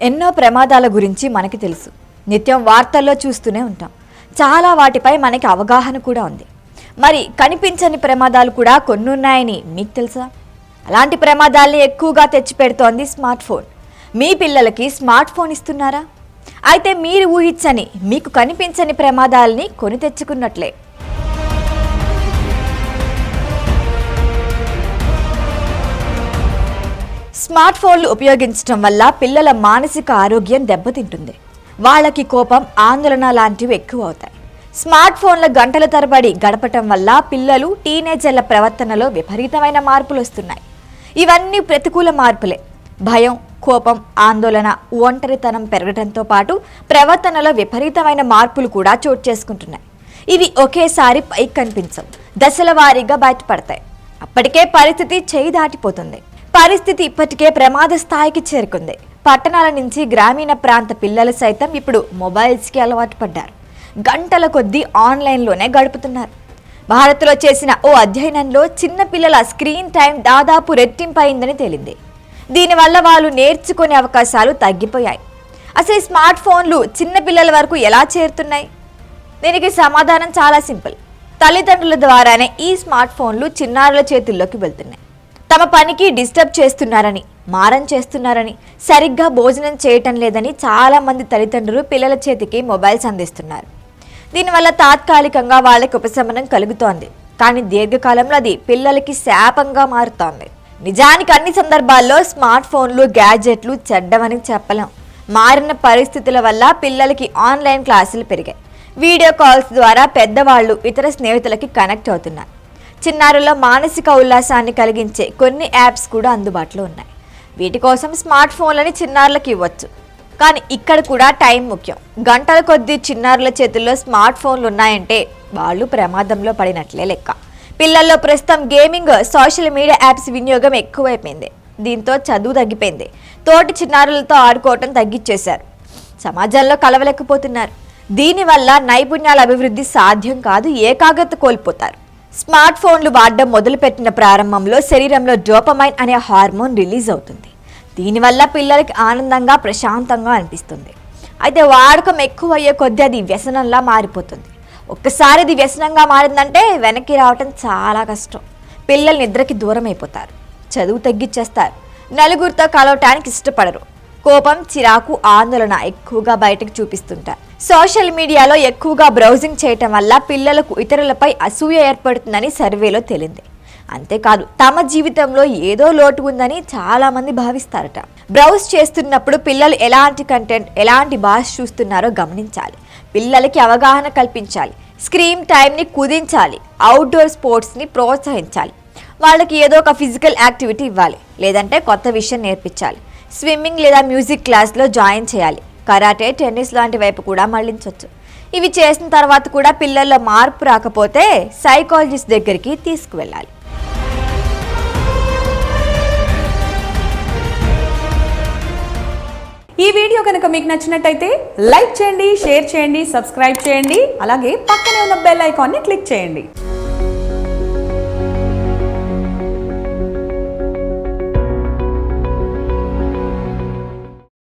ఎన్నో ప్రమాదాల గురించి మనకి తెలుసు. నిత్యం వార్తల్లో చూస్తూనే ఉంటాం. చాలా వాటిపై మనకి అవగాహన కూడా ఉంది. మరి కనిపించని ప్రమాదాలు కూడా కొన్ని ఉన్నాయని మీకు తెలుసా? అలాంటి ప్రమాదాల్ని ఎక్కువగా తెచ్చిపెడుతోంది స్మార్ట్ ఫోన్ మీ పిల్లలకి స్మార్ట్ ఫోన్ ఇస్తున్నారా? అయితే మీరు ఊహించని మీకు కనిపించని ప్రమాదాలని కొని తెచ్చుకున్నట్లే. స్మార్ట్ ఫోన్లు ఉపయోగించడం వల్ల పిల్లల మానసిక ఆరోగ్యం దెబ్బతింటుంది. వాళ్ళకి కోపం ఆందోళన లాంటివి ఎక్కువ అవుతాయి స్మార్ట్ ఫోన్ల గంటల తరబడి గడపటం వల్ల పిల్లలు టీనేజర్ల ప్రవర్తనలో విపరీతమైన మార్పులు వస్తున్నాయి. ఇవన్నీ ప్రతికూల మార్పులే. భయం కోపం ఆందోళన ఒంటరితనం పెరగడంతో పాటు ప్రవర్తనలో విపరీతమైన మార్పులు కూడా చోటు చేసుకుంటున్నాయి. ఇవి ఒకేసారి పైకి కనిపించవు. దశల వారీగా బయటపడతాయి. అప్పటికే పరిస్థితి చేయి దాటిపోతుంది. పరిస్థితి ఇప్పటికే ప్రమాద స్థాయికి చేరుకుంది. పట్టణాల నుంచి గ్రామీణ ప్రాంత పిల్లలు సైతం ఇప్పుడు మొబైల్స్కి అలవాటు పడ్డారు. గంటల కొద్దీ ఆన్లైన్లోనే గడుపుతున్నారు. భారత్లో చేసిన ఓ అధ్యయనంలో చిన్న పిల్లల స్క్రీన్ టైం దాదాపు రెట్టింపైందని తేలింది. దీనివల్ల వాళ్ళు నేర్చుకునే అవకాశాలు తగ్గిపోయాయి. అసలు స్మార్ట్ ఫోన్లు చిన్న పిల్లల వరకు ఎలా చేరుతున్నాయి? దీనికి సమాధానం చాలా సింపుల్. తల్లిదండ్రుల ద్వారానే ఈ స్మార్ట్ ఫోన్లు చిన్నారుల చేతుల్లోకి వెళ్తున్నాయి. తమ పనికి డిస్టర్బ్ చేస్తున్నారని మారం చేస్తున్నారని సరిగ్గా భోజనం చేయటం లేదని చాలామంది తల్లిదండ్రులు పిల్లల చేతికి మొబైల్స్ అందిస్తున్నారు. దీనివల్ల తాత్కాలికంగా వాళ్ళకి ఉపశమనం కలుగుతోంది. కానీ దీర్ఘకాలంలో అది పిల్లలకి శాపంగా మారుతోంది. నిజానికి అన్ని సందర్భాల్లో స్మార్ట్ ఫోన్లు గ్యాడ్జెట్లు చెడ్డమని చెప్పలేం. మారిన పరిస్థితుల వల్ల పిల్లలకి ఆన్లైన్ క్లాసులు పెరిగాయి. వీడియో కాల్స్ ద్వారా పెద్దవాళ్ళు ఇతర స్నేహితులకి కనెక్ట్ అవుతున్నారు. చిన్నారుల మానసిక ఉల్లాసాన్ని కలిగించే కొన్ని యాప్స్ కూడా అందుబాటులో ఉన్నాయి. వీటి కోసం స్మార్ట్ ఫోన్లని చిన్నారులకు ఇవ్వచ్చు. కానీ ఇక్కడ కూడా టైం ముఖ్యం. గంటల కొద్దీ చిన్నారుల చేతుల్లో స్మార్ట్ ఫోన్లు ఉన్నాయంటే వాళ్ళు ప్రమాదంలో పడినట్లే లెక్క. పిల్లల్లో ప్రస్తుతం గేమింగ్ సోషల్ మీడియా యాప్స్ వినియోగం ఎక్కువైపోయింది. దీంతో చదువు తగ్గిపోయింది. తోటి చిన్నారులతో ఆడుకోవటం తగ్గించేశారు సమాజంలో కలవలేకపోతున్నారు. దీనివల్ల నైపుణ్యాల అభివృద్ధి సాధ్యం కాదు ఏకాగ్రత కోల్పోతారు. స్మార్ట్ ఫోన్లు వాడడం మొదలుపెట్టిన ప్రారంభంలో శరీరంలో డోపమైన్ అనే హార్మోన్ రిలీజ్ అవుతుంది. దీనివల్ల పిల్లలకి ఆనందంగా ప్రశాంతంగా అనిపిస్తుంది. అయితే వాడకం ఎక్కువ అయ్యే కొద్దీ అది వ్యసనంలా మారిపోతుంది. ఒక్కసారి అది వ్యసనంగా మారిందంటే వెనక్కి రావటం చాలా కష్టం. పిల్లలు నిద్రకి దూరం అయిపోతారు చదువు తగ్గించేస్తారు నలుగురితో కలవటానికి ఇష్టపడరు. కోపం చిరాకు ఆందోళన ఎక్కువగా బయటకు చూపిస్తుంటారు. సోషల్ మీడియాలో ఎక్కువగా బ్రౌజింగ్ చేయటం వల్ల పిల్లలకు ఇతరులపై అసూయ ఏర్పడుతుందని సర్వేలో తేలింది. అంతేకాదు తమ జీవితంలో ఏదో లోటు ఉందని చాలామంది భావిస్తారట. బ్రౌజ్ చేస్తున్నప్పుడు పిల్లలు ఎలాంటి కంటెంట్ ఎలాంటి భాష చూస్తున్నారో గమనించాలి. పిల్లలకి అవగాహన కల్పించాలి. స్క్రీన్ టైంని కుదించాలి. అవుట్డోర్ స్పోర్ట్స్ని ప్రోత్సహించాలి. వాళ్ళకి ఏదో ఒక ఫిజికల్ యాక్టివిటీ ఇవ్వాలి. లేదంటే కొత్త విషయం నేర్పించాలి. స్విమ్మింగ్ లేదా మ్యూజిక్ క్లాస్లో జాయిన్ చేయాలి. కరాటే టెన్నిస్ లాంటి వైపు కూడా మళ్ళించవచ్చు ఇవి చేసిన తర్వాత కూడా పిల్లల్లో మార్పు రాకపోతే సైకాలజిస్ట్ దగ్గరికి తీసుకువెళ్ళాలి. ఈ వీడియో కనుక మీకు నచ్చినట్టయితే లైక్ చేయండి షేర్ చేయండి సబ్స్క్రైబ్ చేయండి. అలాగే పక్కనే ఉన్న బెల్ ఐకాన్ని క్లిక్ చేయండి.